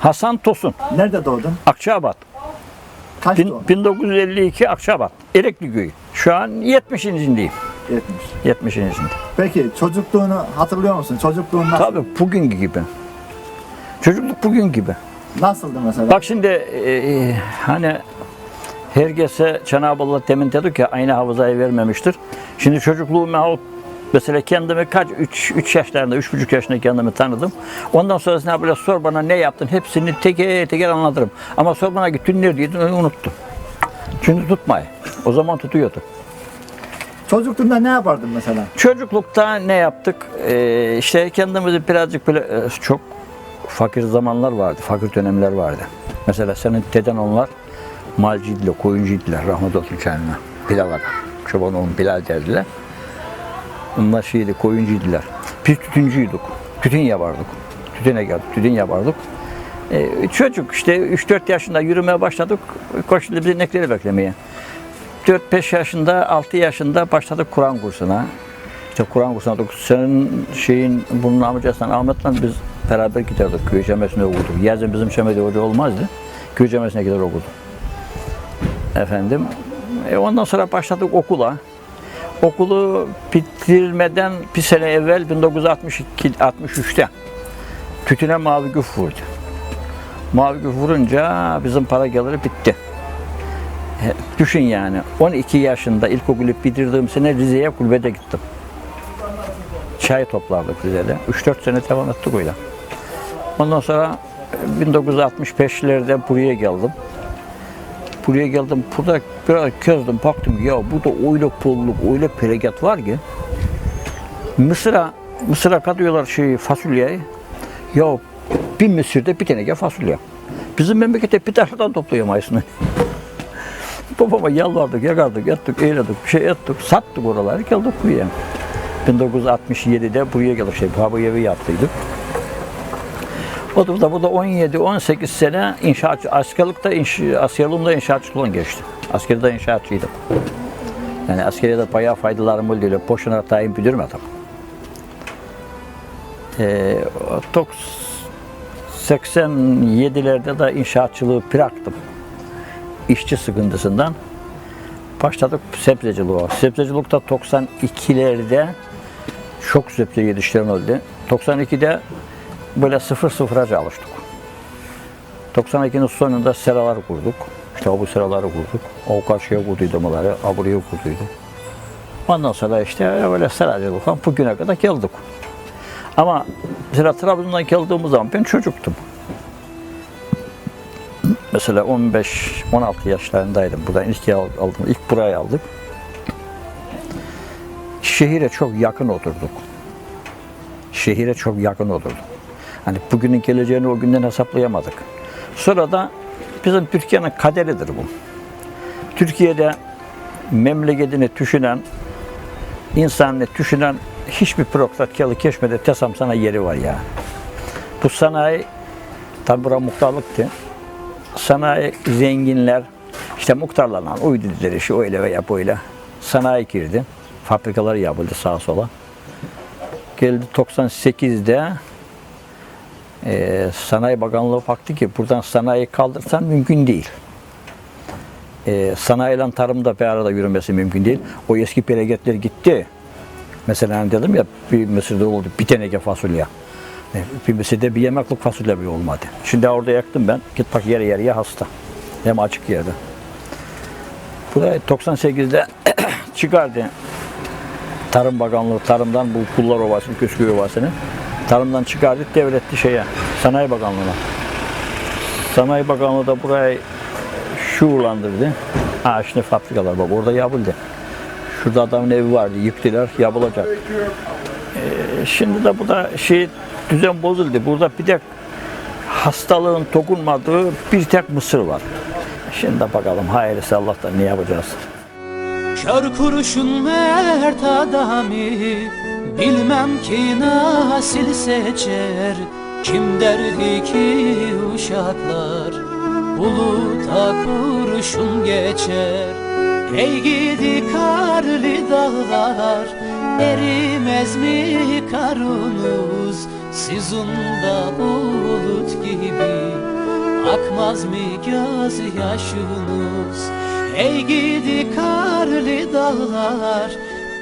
Hasan Tosun, Nerede doğdun? Akçaabat. Kaç Bin- doğum? 1952 Akçaabat. Erekli köyü. Şu an 70.indeyim. 70. 70'inde. Peki çocukluğunu hatırlıyor musun? Çocukluğun nasıl, Tabii bugün gibi. Çocukluk bugün gibi. nasıldı mesela? Bak şimdi e, hani herkese Cenab-ı Allah demin dedik ya aynı hafızayı vermemiştir. Şimdi çocukluğumu alıp mesela kendimi kaç 3 3 yaşlarında 3,5 yaşında kendimi tanıdım. Ondan sonrasında böyle sor bana ne yaptın hepsini teker teker anlatırım. Ama sor bana ki dün neredeydin onu unuttum. Çünkü tutmayı. O zaman tutuyordu. Çocukluğunda ne yapardın mesela? Çocuklukta ne yaptık? Ee, işte kendimizi birazcık böyle e, çok fakir zamanlar vardı, fakir dönemler vardı. Mesela senin deden onlar malcıydılar, koyuncuydular rahmet olsun kendine. Bilal Aga. Çoban oğlum Bilal derdiler. Onlar şeydi, koyuncuydular. Biz tütüncüydük. Tütün yapardık. Tütüne geldik, tütün yapardık. Ee, çocuk işte 3-4 yaşında yürümeye başladık. Koşuldu biz inekleri beklemeye. 4-5 yaşında, 6 yaşında başladık Kur'an kursuna. İşte Kur'an kursuna okuduk. Senin şeyin, bunun amcasından Ahmet'le biz beraber giderdik. Köy cemesinde okuduk. Yazın bizim cemede hoca olmazdı. Köy cemesine gider okuduk. Efendim. E ondan sonra başladık okula. Okulu bitirmeden bir sene evvel 1962 63'te tütüne mavi güf vurdu. Mavi güf vurunca bizim para geliri bitti. He, Düşün yani 12 yaşında ilkokulu bitirdiğim sene Rize'ye kulübede gittim. Çay toplardık Rize'de. 3-4 sene devam ettik öyle. Ondan sonra e, 1965'lerde buraya geldim. Buraya geldim. Burada biraz gezdim. Baktım ya burada öyle polluk, öyle peregat var ki. Mısır'a, Mısır'a katıyorlar şey fasulyeyi. Ya bir Mısır'da bir teneke fasulye. Bizim memlekette bir tarladan topluyor mayısını. Babama yalvardık, yakardık, ettik, eğledik, bir şey ettik, sattık oraları, geldik buraya. 1967'de buraya geldik, şey, Baba evi yaptıydık. O da burada, burada 17-18 sene inşaatçı, askerlikte, inş, askerliğimde inşaatçılığına geçti. Askerde inşaatçıydım. Yani askeriyede bayağı faydalarım oldu, boşuna tayin bildirmedim. Ee, o tok- 87'lerde de inşaatçılığı bıraktım işçi sıkıntısından başladık sebzeciliğe. Sebzecilikte 92'lerde çok sebze yetiştiren oldu. 92'de böyle sıfır sıfıra çalıştık. 92'nin sonunda seralar kurduk. İşte bu seraları kurduk. O karşıya kurduydu bunları, buraya kurduydu. Ondan sonra işte öyle seracılıktan bugüne kadar geldik. Ama mesela Trabzon'dan geldiğimiz zaman ben çocuktum. Mesela 15-16 yaşlarındaydım. Buradan ilk aldım. İlk burayı aldık. Şehire çok yakın oturduk. Şehire çok yakın oturduk. Hani bugünün geleceğini o günden hesaplayamadık. Sonra da bizim Türkiye'nin kaderidir bu. Türkiye'de memleketini düşünen, insanını düşünen hiçbir bürokrat kyalı keşmede tesam sana yeri var ya. Bu sanayi, tabi bura muhtarlıktı sanayi zenginler işte muhtarlarla uydu dediler işi öyle veya böyle. Sanayi girdi. Fabrikalar yapıldı sağa sola. Geldi 98'de e, Sanayi Bakanlığı baktı ki buradan sanayi kaldırsan mümkün değil. E, sanayiyle tarım da bir arada yürümesi mümkün değil. O eski bereketler gitti. Mesela hani dedim ya bir Mısır'da oldu bir teneke fasulye. E, Bir Mısır'da bir yemeklik fasulye bile olmadı. Şimdi orada yaktım ben. Git bak yere yarıya hasta. Hem açık yerde. Bu da 98'de çıkardı. Tarım Bakanlığı tarımdan bu Kullar Ovası, Küsküy Ovası'nı tarımdan çıkardı devletti şeye Sanayi Bakanlığı'na. Sanayi Bakanlığı da burayı şuurlandırdı. Ha şimdi fabrikalar bak orada yapıldı. Şurada adamın evi vardı yıktılar yapılacak. Ee, şimdi de bu da şey düzen bozuldu. Burada bir tek hastalığın dokunmadığı bir tek mısır var. Şimdi bakalım hayırlısı Allah'tan ne yapacağız. Kör kurşun mert adamı Bilmem ki nasıl seçer Kim derdi ki uşaklar? Buluta kurşun geçer. Ey gidi karlı dağlar Erimez mi karunuz? Sizin da bulut gibi Akmaz mı göz yaşınız Ey gidi karlı dağlar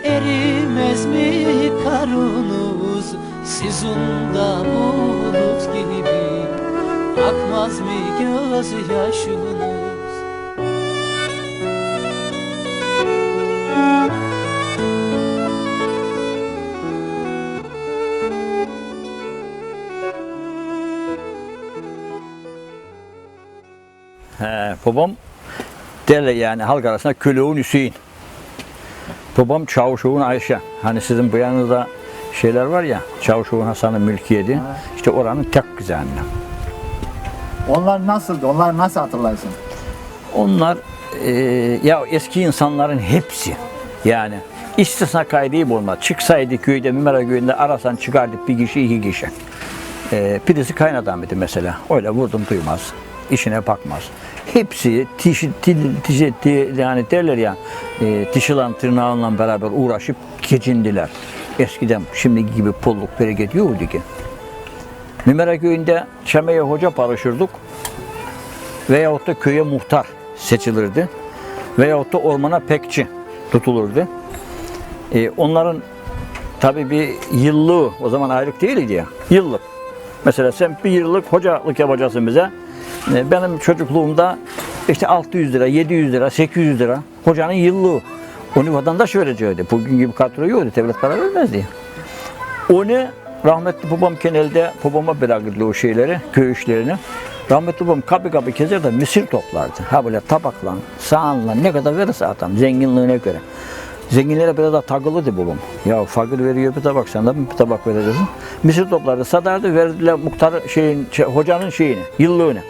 Erimez mi karınız Sizin da bulut gibi Akmaz mı göz yaşınız He, babam derler yani halk arasında Köleğun Hüseyin. Babam Çavuşoğun Ayşe. Hani sizin bu yanınızda şeyler var ya, Çavuşoğun Hasan'ın mülkiyeti. İşte oranın tek kızı annem. Onlar nasıldı? Onları nasıl hatırlarsın? Onlar e, ya eski insanların hepsi yani istisna kaydı olmaz. Çıksaydı köyde Mimara köyünde arasan çıkardık bir kişi iki kişi. E, birisi kaynadan idi mesela. Öyle vurdum duymaz. İşine bakmaz. Hepsi tişi, til, tişi, ti- yani derler ya e, tişilan tırnağınla beraber uğraşıp geçindiler. Eskiden şimdiki gibi polluk bereket yoktu ki. Mimara köyünde Şeme'ye hoca parışırdık veyahut da köye muhtar seçilirdi. Veyahut da ormana pekçi tutulurdu. Ee, onların tabi bir yıllığı, o zaman aylık değildi ya, yıllık. Mesela sen bir yıllık hocalık yapacaksın bize. Ee, Benim çocukluğumda işte 600 lira, 700 lira, 800 lira hocanın yıllığı. Onu vatandaş vereceğiydi. Bugün gibi kadro yoktu, devlet para vermezdi. Onu rahmetli babam kenelde babama bırakırdı o şeyleri, köy işlerini. Rahmetli babam kapı kapı kezer de misir toplardı. Ha böyle tabakla, sahanla ne kadar verirse adam zenginliğine göre. Zenginlere biraz da takılırdı babam. Ya fakir veriyor bir tabak sen de bir tabak vereceksin. Misir toplardı, satardı, verdiler muhtar şeyin, şey, hocanın şeyini, yıllığını.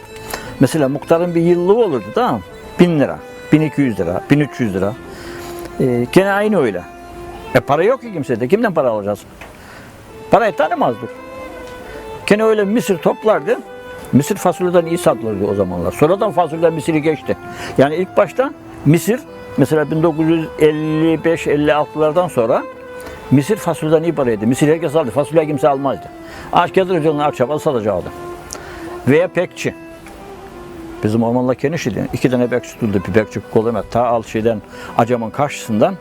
Mesela muhtarın bir yıllığı olurdu tamam mı? 1000 lira, 1200 lira, 1300 lira. Ee, gene aynı öyle. E para yok ki kimsede. Kimden para alacağız? Parayı tanımazdık. Gene öyle mısır toplardı. Mısır fasulyeden iyi satılırdı o zamanlar. Sonradan fasulye Mısır'ı geçti. Yani ilk başta Mısır mesela 1955-56'lardan sonra Mısır fasulyeden iyi paraydı. Mısır herkes aldı. Fasulye kimse almazdı. Kedir canını akçaba satacaktı. Veya pekçi. Bizim ormanla geniş idi. İki tane bekçi tutuldu. Bir bekçi koluna ta al şeyden acamın karşısından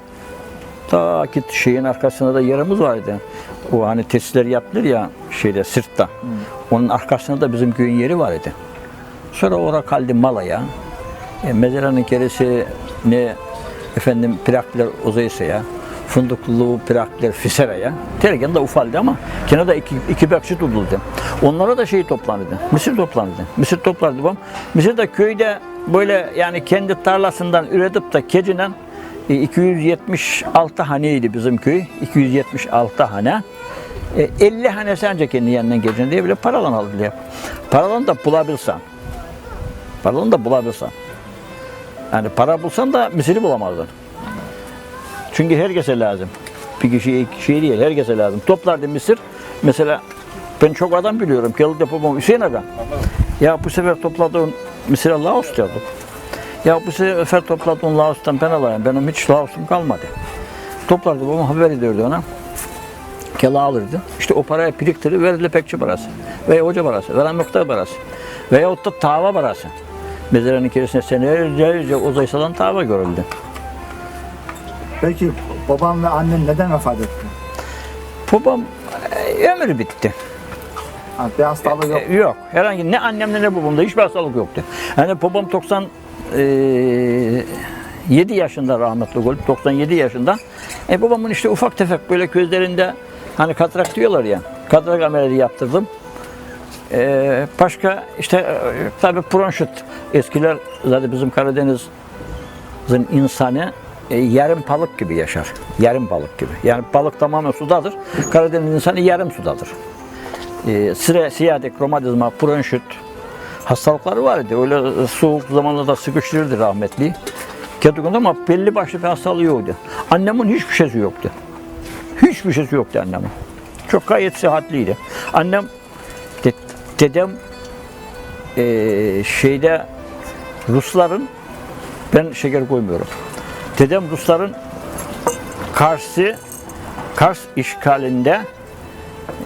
Ta ki şeyin arkasında da yerimiz vardı. O hani tesisler yapılır ya şeyde sırtta. Onun arkasında da bizim köyün yeri var idi. Sonra ora kaldı Mala'ya. E, mezeranın gerisi ne efendim plaklar uzaysa ya. Fındıklı plaklar Fisera'ya. Tergen de ufaldı ama kenarda iki, iki bekçi tutuldu. Onlara da şey toplandı. Mısır toplandı. Mısır toplardı babam. Mısır da köyde böyle yani kendi tarlasından üretip de kecinen e, 276 haneydi bizim köy. 276 hane. E, 50 hanesi ancak kendi yanından geçin diye bile paralan aldı diye. Paralan da bulabilsen. Paralan da bulabilsen. Yani para bulsan da misiri bulamazdın. Çünkü herkese lazım. Bir kişiye iki kişiye değil herkese lazım. Toplardı misir. Mesela ben çok adam biliyorum. Geldi yapamam Hüseyin Aga. Ya bu sefer topladığın mısırı Laos diyorduk. Ya bu sefer topladığın Laos'tan ben alayım. Benim hiç Laos'um kalmadı. Toplardı babam haber ediyordu ona. Kela alırdı. İşte o paraya biriktirir verirdi pekçi parası. Veya hoca parası. Veren muhtar parası. Veyahut da tava parası. Mezeranın içerisinde senelerce uzaysalan tava görüldü. Peki babam ve annen neden vefat etti? Babam e, ömrü bitti. Ha, bir hastalığı yok. E, yok. Herhangi ne annemde ne babamda hiçbir hastalık yoktu. Yani babam 97 yaşında rahmetli oldu. 97 yaşında. E babamın işte ufak tefek böyle gözlerinde hani katarak diyorlar ya. Katarak ameliyatı yaptırdım. E, başka işte e, tabii bronşit eskiler zaten bizim Karadeniz'in insanı e, yarım balık gibi yaşar. Yarım balık gibi. Yani balık tamamen sudadır. Karadeniz insanı yarım sudadır e, sıra, siyatik, romatizma, bronşit hastalıkları vardı. Öyle soğuk zamanlarda sıkıştırırdı rahmetli. Kedikon ama belli başlı bir hastalığı yoktu. Annemin hiçbir şeysi yoktu. Hiçbir şeysi yoktu annemin. Çok gayet sıhhatliydi. Annem, de- dedem e, şeyde Rusların, ben şeker koymuyorum. Dedem Rusların Kars'ı, Kars işgalinde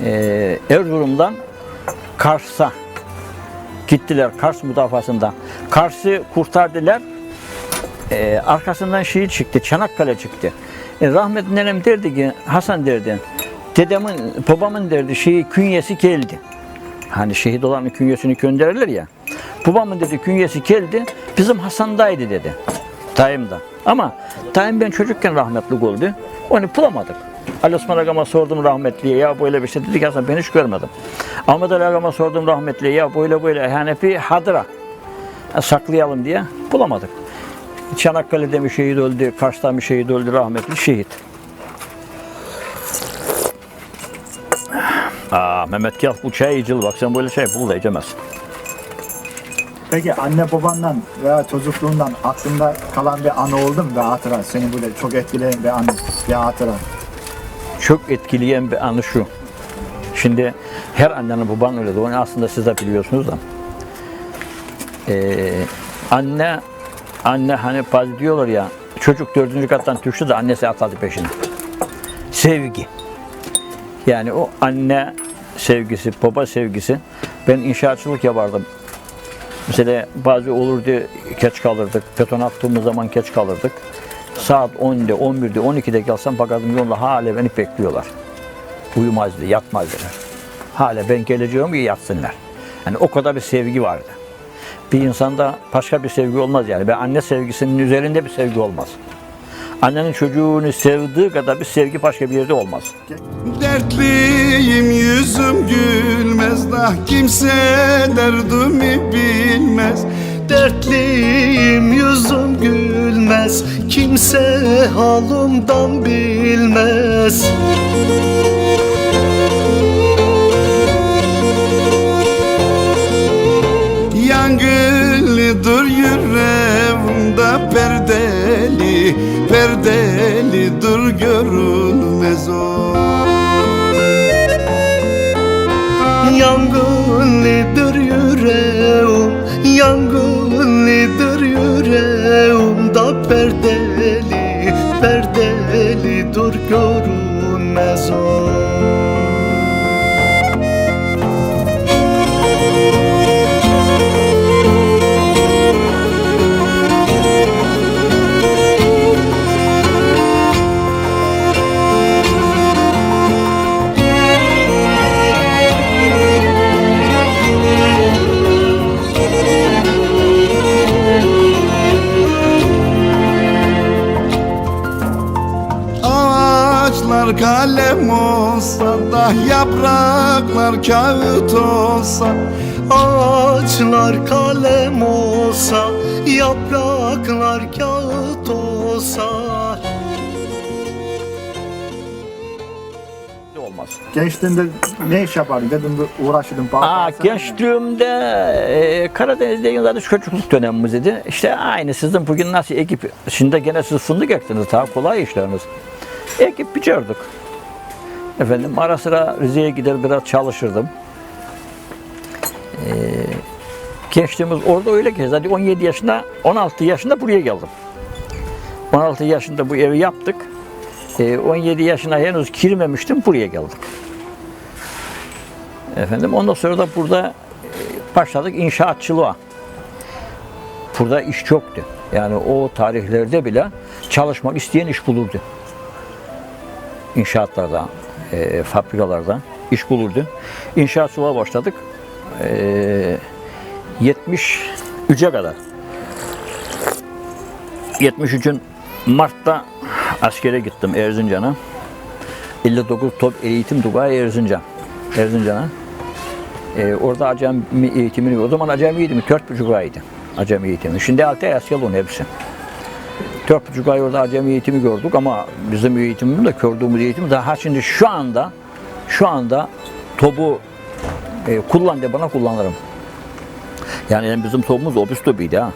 e, Erzurum'dan Kars'a Gittiler Kars müdafasında. Kars'ı kurtardılar. Ee, arkasından şehit çıktı. Çanakkale çıktı. E, rahmetli nenem derdi ki Hasan derdi. Dedemin, babamın derdi şeyi künyesi geldi. Hani şehit olanın künyesini gönderirler ya. Babamın dedi künyesi geldi. Bizim Hasan'daydı dedi. Dayımda. Ama dayım ben çocukken rahmetli oldu. Onu bulamadık. Ali Osman Agama sordum rahmetliye ya böyle bir şey dedi Hasan ben hiç görmedim. Ahmet Ali Agama sordum rahmetliye ya böyle böyle yani bir hadıra Ha, saklayalım diye bulamadık. Çanakkale'de mi şehit öldü, Kars'ta mı şehit öldü rahmetli şehit. Aa, Mehmet gel bu çay içil bak sen böyle şey bul da içemezsin. Peki anne babandan veya çocukluğundan aklında kalan bir anı oldu mu bir hatıra? Seni böyle çok etkileyen bir anı, bir hatıra. çok etkileyen bir anı şu. Şimdi her annenin babanın öyle onu aslında siz de biliyorsunuz da. Ee, anne anne hani bazı diyorlar ya çocuk dördüncü kattan düştü de annesi atladı peşine. Sevgi. Yani o anne sevgisi, baba sevgisi. Ben inşaatçılık yapardım. Mesela bazı olurdu geç kalırdık. Beton attığımız zaman geç kalırdık. Saat 10'da, 11'de, 12'de gelsem bakardım yolda hala beni bekliyorlar. Uyumazdı, yatmazdılar. Hala ben geleceğim ki yatsınlar. Yani o kadar bir sevgi vardı. Bir insanda başka bir sevgi olmaz yani. Ben anne sevgisinin üzerinde bir sevgi olmaz. Annenin çocuğunu sevdiği kadar bir sevgi başka bir yerde olmaz. Dertliyim yüzüm gülmez da kimse derdimi bilmez Dertliyim yüzüm gülmez Kimse halımdan bilmez Yangılıdır yüreğimde perdeli Perdeli dur görülmez o. Yangınlıdır yüreğim? Yangınlıdır yüreğim? Da perdeli Perdeli dur görünmez o kalem olsa da yapraklar kağıt olsa Ağaçlar kalem olsa Yapraklar kağıt olsa Olmaz. Gençliğinde ne iş yapardın? Dedim uğraşırdım. Aa, gençliğimde e, Karadeniz'de yıllarda çocukluk dönemimiz idi. İşte aynı sizin bugün nasıl ekip, şimdi gene siz fındık ektiniz, daha kolay işleriniz. Ekip biçerdik. Efendim ara sıra Rize'ye gider biraz çalışırdım. Ee, gençliğimiz orada öyle ki zaten 17 yaşında, 16 yaşında buraya geldim. 16 yaşında bu evi yaptık. Ee, 17 yaşına henüz girmemiştim, buraya geldik. Efendim ondan sonra da burada e, başladık inşaatçılığa. Burada iş çoktu. Yani o tarihlerde bile çalışmak isteyen iş bulurdu. İnşaatlarda, e, fabrikalarda iş bulurdu. İnşaatçılığa başladık. E, 73'e kadar. 73'ün Mart'ta askere gittim Erzincan'a. 59 top eğitim dugağı Erzincan. Erzincan'a. Ee, orada acemi eğitimini, o zaman acemi eğitimi dört buçuk aydı. Acemi eğitimi. Şimdi altı ay asker hepsi. Dört buçuk ay orada acemi eğitimi gördük ama bizim eğitimimiz de gördüğümüz eğitim daha şimdi şu anda şu anda topu e, kullan de bana kullanırım. Yani bizim topumuz obüs topuydu ha.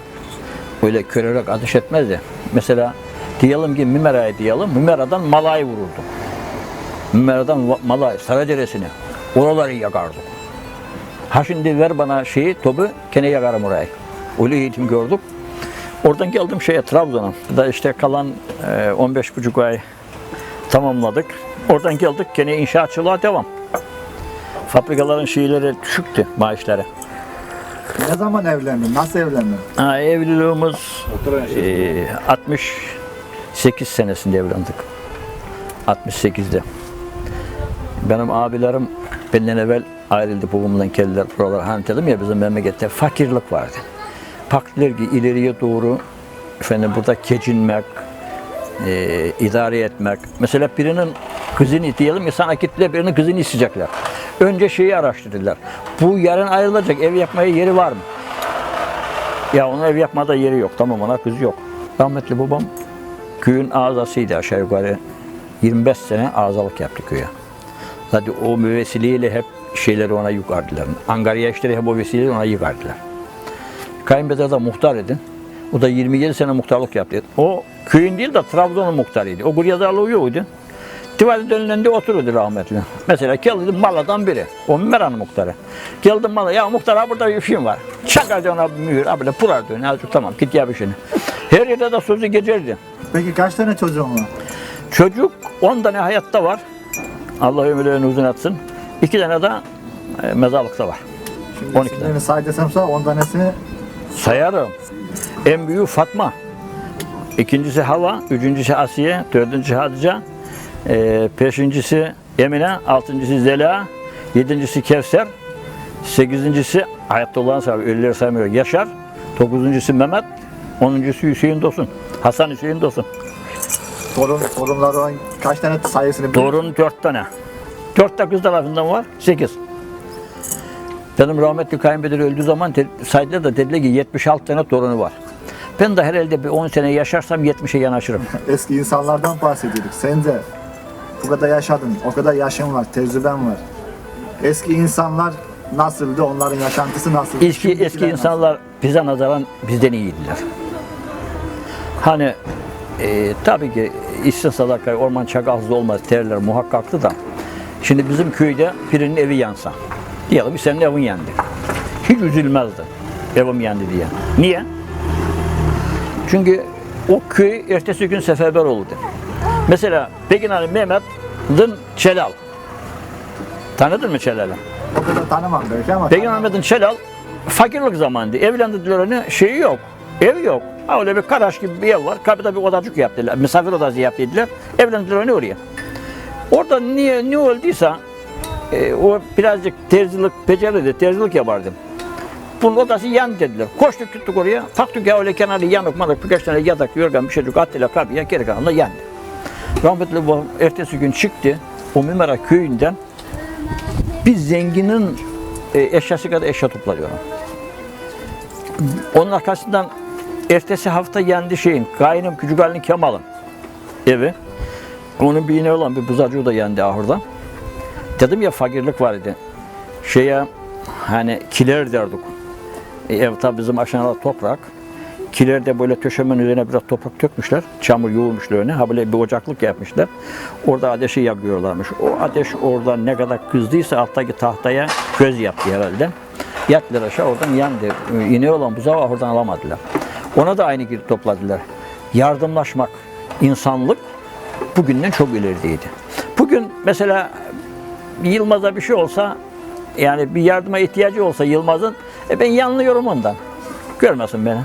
Öyle körerek ateş etmezdi. Mesela diyelim ki Mimera'ya diyelim, Mimera'dan Malay vururdu. Mimera'dan Malay, Saraceresini. Oraları yakardık. Ha şimdi ver bana şeyi, topu, kene yakarım orayı. Öyle eğitim gördük. Oradan geldim şeye Trabzon'a. Da işte kalan e, 15 buçuk ay tamamladık. Oradan geldik gene inşaatçılığa devam. Fabrikaların şeyleri düşüktü maaşları. Ne zaman evlendin? Nasıl evlendin? Ha, evliliğimiz e, 68 senesinde evlendik. 68'de. Benim abilerim benden evvel ayrıldı babamdan geldiler buralar. Hani dedim ya bizim memlekette fakirlik vardı. Baktılar ki ileriye doğru efendim burada geçinmek, e, idare etmek. Mesela birinin kızını diyelim ya sana gittiler birinin kızını isteyecekler. Önce şeyi araştırdılar. Bu yarın ayrılacak ev yapmaya yeri var mı? Ya onun ev yapmada yeri yok. Tamam ona kız yok. Rahmetli babam köyün ağzasıydı aşağı yukarı. 25 sene ağzalık yaptı köye. Zaten o vesileyle hep şeyleri ona yukardılar. Angarya işleri hep o vesileyle ona yukardılar. Kayınpeder de muhtar edin. O da 27 sene muhtarlık yaptı. O köyün değil de Trabzon'un muhtarıydı. O guryazarlığı yoktu. Tivalet önünde otururdu rahmetli. Mesela geldi Mala'dan biri. O Meran'ın muhtarı. Geldi Mala. Ya muhtar ha burada bir şeyim var. Çakardı ona mühür. Ha böyle purar dön. Azıcık tamam git ya bir şeyini. Her yerde de sözü geçerdi. Peki kaç tane çocuğun var? Çocuk 10 tane hayatta var. Allah ömürlerini uzun etsin. 2 tane de e, mezarlıkta var. Şimdi 12 tane. say desem sana 10 tanesini Sayarım. En büyüğü Fatma. İkincisi Hava, üçüncüsü Asiye, dördüncüsü Hatice, e, beşincisi Emine, altıncısı Zela, yedincisi Kevser, sekizincisi hayatta olan sahibi, ölüleri saymıyor Yaşar, dokuzuncusu Mehmet, onuncusu Hüseyin Dosun, Hasan Hüseyin Dosun. torun, torunları olan kaç tane sayısını biliyor musun? Doğrunun dört tane. Dört de kız tarafından var, sekiz. Benim rahmetli kayınpeder öldüğü zaman saydılar da dediler ki 76 tane torunu var. Ben de herhalde bir 10 sene yaşarsam 70'e yanaşırım. Eski insanlardan bahsediyorduk. Sen de bu kadar yaşadın, o kadar yaşın var, tecrüben var. Eski insanlar nasıldı, onların yaşantısı nasıldı? Eski, şimdikiler eski nasıl? insanlar bize nazaran bizden iyiydiler. Hani e, tabii ki işsiz sadaka, orman çakal olmaz derler muhakkaktı da. Şimdi bizim köyde birinin evi yansa. Diyelim ki senin evin yandı. Hiç üzülmezdi evim yandı diye. Niye? Çünkü o köy ertesi gün seferber olurdu. Mesela Pekin Ali Mehmet'in Çelal. Tanıdın mı Çelal'i? O kadar tanımam belki ama Peygamber Ahmet'in Çelal fakirlik zamanıydı. Evlendirdiler onu, şeyi yok. Ev yok. Ha, öyle bir karaş gibi bir ev var. Kapıda bir odacık yaptılar. Misafir odası yaptılar. Evlendirdiler onu oraya. Orada niye ne olduysa e, o birazcık terzilik becerdi. Terzilik yapardı. Bunun odası yan dediler. Koştuk gittik oraya. Baktık ya öyle kenarı yanık malık birkaç tane yatak, yorgan bir şeycik attılar kapıya. Geri kalan da yandı. Rahmetli babam ertesi gün çıktı. O Mimara köyünden bir zenginin e, eşyası kadar eşya toplanıyor. Onun arkasından ertesi hafta yendi şeyin, kayınım küçük halinin Kemal'ın evi. Onun bir iğne olan bir buzacığı da yendi ahırda. Dedim ya fakirlik var idi. Şeye hani kiler derdik. E, ev tabi bizim aşağıda toprak. Kiler de böyle köşemin üzerine biraz toprak dökmüşler. Çamur yoğurmuşlar öne. Ha böyle bir ocaklık yapmışlar. Orada ateşi yakıyorlarmış. O ateş orada ne kadar kızdıysa alttaki tahtaya göz yaptı herhalde. Yattılar aşağı oradan yandı. E, İğne olan buzağı oradan alamadılar. Ona da aynı gibi topladılar. Yardımlaşmak, insanlık bugünden çok ilerideydi. Bugün mesela Yılmaz'a bir şey olsa yani bir yardıma ihtiyacı olsa Yılmaz'ın e ben yanlıyorum ondan. Görmesin beni.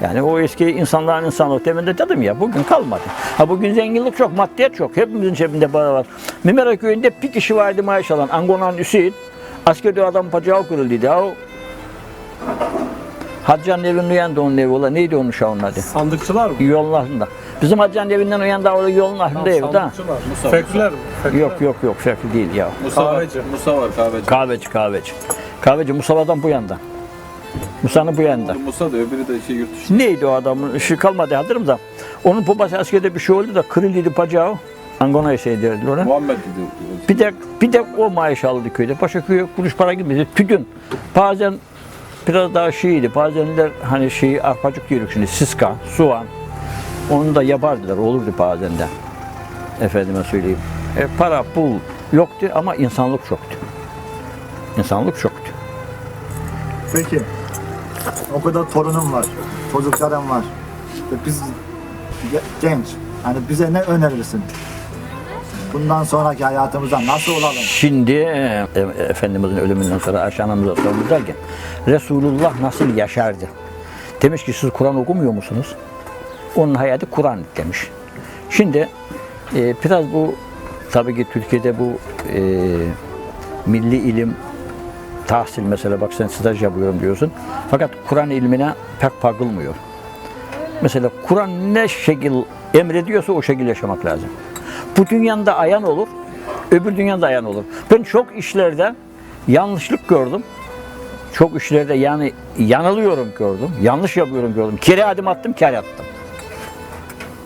Yani o eski insanların insanlık demin de dedim ya bugün kalmadı. Ha bugün zenginlik çok, maddiyet çok. Hepimizin cebinde para var. Mimera köyünde bir kişi vardı maaş alan. Angona'nın Hüseyin. Askerde adam bacağı kırıldıydı. Ha, o Haccan'ın evinin uyandı onun evi. Ola. Neydi onun uşağının adı? Sandıkçılar mı? Yolun altında. Bizim Haccan'ın evinden uyandı orada yolun altında evi da. Sandıkçılar. Fekler mi? Fekler. Yok yok yok farklı değil ya. Musa kahveci. Musa var kahveci. Kahveci kahveci. Kahveci Musa'dan bu yanda. Musa'nın bu yanında. Musa da öbürü de şey yurt dışı. Neydi o adamın? Şu kalmadı hatırım da. Onun babası askerde bir şey oldu da kırıldıydı bacağı. Angona'ya şey derdiler ona. Muhammed dedi. Bir de bir de o maaş aldı köyde. Başka köye kuruş para gitmedi. Tüdün. Bazen biraz daha şeydi. Bazenler hani şeyi arpacık diyorduk şimdi. Siska, soğan. Onu da yapardılar. Olurdu bazen de. Efendime söyleyeyim. E, para, pul yoktu ama insanlık çoktu. İnsanlık çoktu. Peki, o kadar torunum var, çocuklarım var. Ve biz ge- genç, hani bize ne önerirsin? Bundan sonraki hayatımıza nasıl olalım? Şimdi e, e, Efendimizin ölümünden sonra Ayşe anamıza sormuş derken Resulullah nasıl yaşardı? Demiş ki siz Kur'an okumuyor musunuz? Onun hayatı Kur'an demiş. Şimdi e, biraz bu tabii ki Türkiye'de bu e, milli ilim tahsil mesela bak sen staj yapıyorum diyorsun. Fakat Kur'an ilmine pek bakılmıyor. Mesela Kur'an ne şekil emrediyorsa o şekilde yaşamak lazım. Bu dünyada ayan olur, öbür dünyada ayan olur. Ben çok işlerde yanlışlık gördüm. Çok işlerde yani yanılıyorum gördüm. Yanlış yapıyorum gördüm. Kere adım attım, kere attım.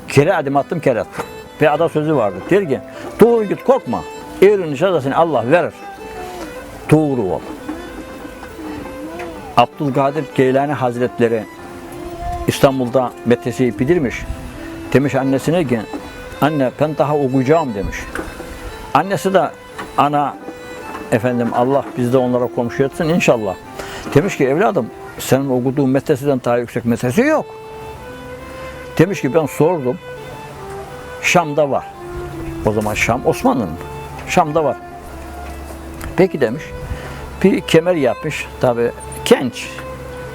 Kere adım attım, kere attım. Bir atasözü vardı. Der ki, doğru git korkma. Eğrinin cezasını Allah verir. Doğru ol. Abdülkadir Geylani Hazretleri İstanbul'da medreseyi bitirmiş. Demiş annesine ki anne ben daha okuyacağım demiş. Annesi de ana efendim Allah biz de onlara komşu etsin inşallah. Demiş ki evladım senin okuduğun medreseden daha yüksek medrese yok. Demiş ki ben sordum. Şam'da var. O zaman Şam Osmanlı'nın. Şam'da var. Peki demiş. Bir kemer yapmış. Tabi genç.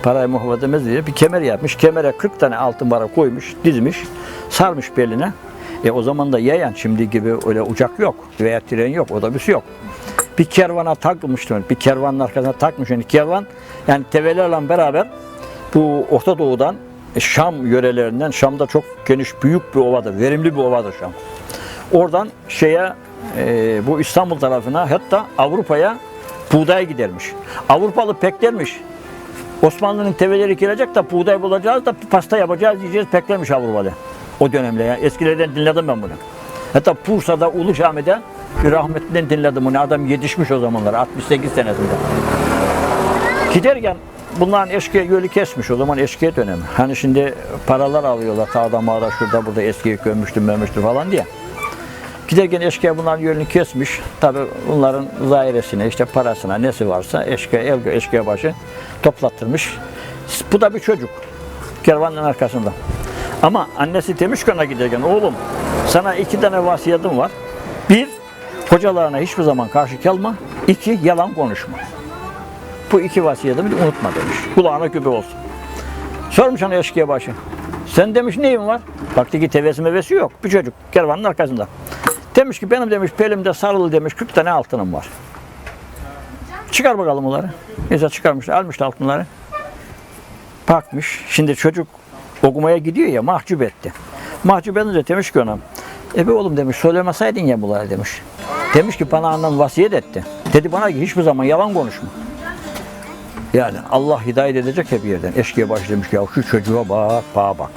Parayı edemez diye bir kemer yapmış. Kemere 40 tane altın para koymuş, dizmiş, sarmış beline. E o zaman da yayan şimdi gibi öyle uçak yok veya tren yok, otobüs yok. Bir kervana takılmış, bir kervanın arkasına takmış. Yani kervan yani tevelerle beraber bu Orta Doğu'dan Şam yörelerinden, Şam'da çok geniş, büyük bir ovadır, verimli bir ovadır Şam. Oradan şeye e, bu İstanbul tarafına hatta Avrupa'ya buğday gidermiş. Avrupalı peklermiş. Osmanlı'nın teveleri girecek de buğday bulacağız da pasta yapacağız diyeceğiz peklemiş Avrupa'da. O dönemde ya. Eskilerden dinledim ben bunu. Hatta Bursa'da Ulu Cami'de bir rahmetliden dinledim bunu. Adam yetişmiş o zamanlar 68 senesinde. Giderken bunların eşkıya yolu kesmiş o zaman eşkıya dönemi. Hani şimdi paralar alıyorlar sağda mağda şurada burada eskiye gömmüştüm gömmüştüm falan diye. Giderken eşkıya bunların yolunu kesmiş. Tabi bunların zairesine, işte parasına, nesi varsa eşkıya, el, eşkıya başı toplattırmış. Bu da bir çocuk. Kervanın arkasında. Ama annesi ona giderken, oğlum sana iki tane vasiyetim var. Bir, hocalarına hiçbir zaman karşı kalma. İki, yalan konuşma. Bu iki vasiyetimi unutma demiş. Kulağına küpe olsun. Sormuş ona eşkıya başı. Sen demiş neyin var? Baktı ki tevesi mevesi yok. Bir çocuk kervanın arkasında. Demiş ki benim demiş belimde sarılı demiş 40 tane altınım var. Çıkar bakalım onları. Neyse çıkarmış almış altınları. Bakmış. Şimdi çocuk okumaya gidiyor ya mahcup etti. Mahcup edince demiş ki ona e be oğlum demiş söylemeseydin ya bunları demiş. Demiş ki bana annem vasiyet etti. Dedi bana ki hiçbir zaman yalan konuşma. Yani Allah hidayet edecek hep yerden. Eşkiye baş demiş ki ya şu çocuğa bak, bana bak.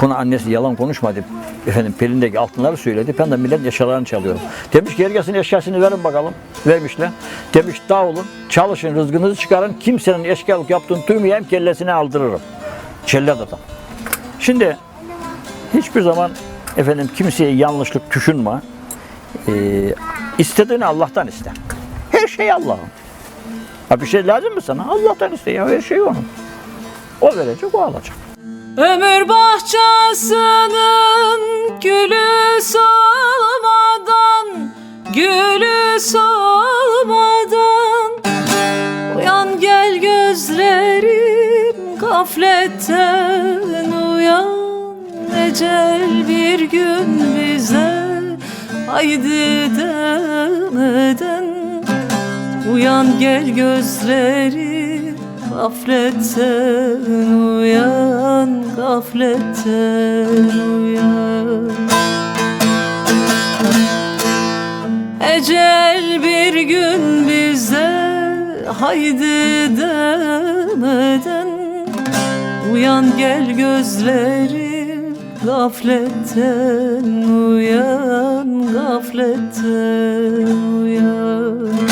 Buna annesi yalan konuşmadı. Efendim pelindeki altınları söyledi. Ben de millet eşyalarını çalıyorum. Demiş ki herkesin eşyasını verin bakalım. Vermişler. Demiş dağ olun, çalışın, rızkınızı çıkarın. Kimsenin eşkıyalık yaptığını duymayayım, kellesini aldırırım. Cellat adam. Şimdi hiçbir zaman efendim kimseye yanlışlık düşünme. Ee, istediğini Allah'tan iste. Her şey Allah'ın. Ha bir şey lazım mı sana? Allah'tan iste ya. Her şey onun. O verecek, o alacak. Ömür bahçesinin gülü solmadan Gülü solmadan Uyan gel gözlerim gafletten uyan Ecel bir gün bize haydi demeden. Uyan gel gözlerim Gafletten uyan, gafletten uyan. Ecel bir gün bize haydi demeden Uyan gel gözlerim Gafletten uyan, gafletten uyan